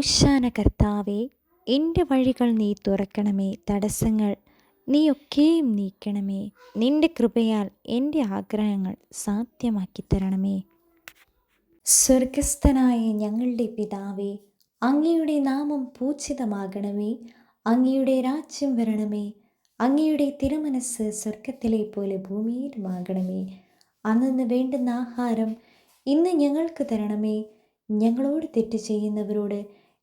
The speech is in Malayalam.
ഓശാന കർത്താവെ എന്റെ വഴികൾ നീ തുറക്കണമേ. തടസ്സങ്ങൾ നീയൊക്കെയും നീക്കണമേ. നിന്റെ കൃപയാൽ എന്റെ ആഗ്രഹങ്ങൾ സാധ്യമാക്കി തരണമേ. സ്വർഗസ്ഥനായ ഞങ്ങളുടെ പിതാവേ അങ്ങയുടെ നാമം പൂജിതമാകണമേ. അങ്ങയുടെ രാജ്യം വരണമേ. അങ്ങയുടെ തിരുമനസ് സ്വർഗത്തിലെ പോലെ ഭൂമിയിലുമാകണമേ. അന്നു വേണ്ടുന്ന ആഹാരം ഇന്ന് ഞങ്ങൾക്ക് തരണമേ. ഞങ്ങളോട് തെറ്റ് ചെയ്യുന്നവരോട്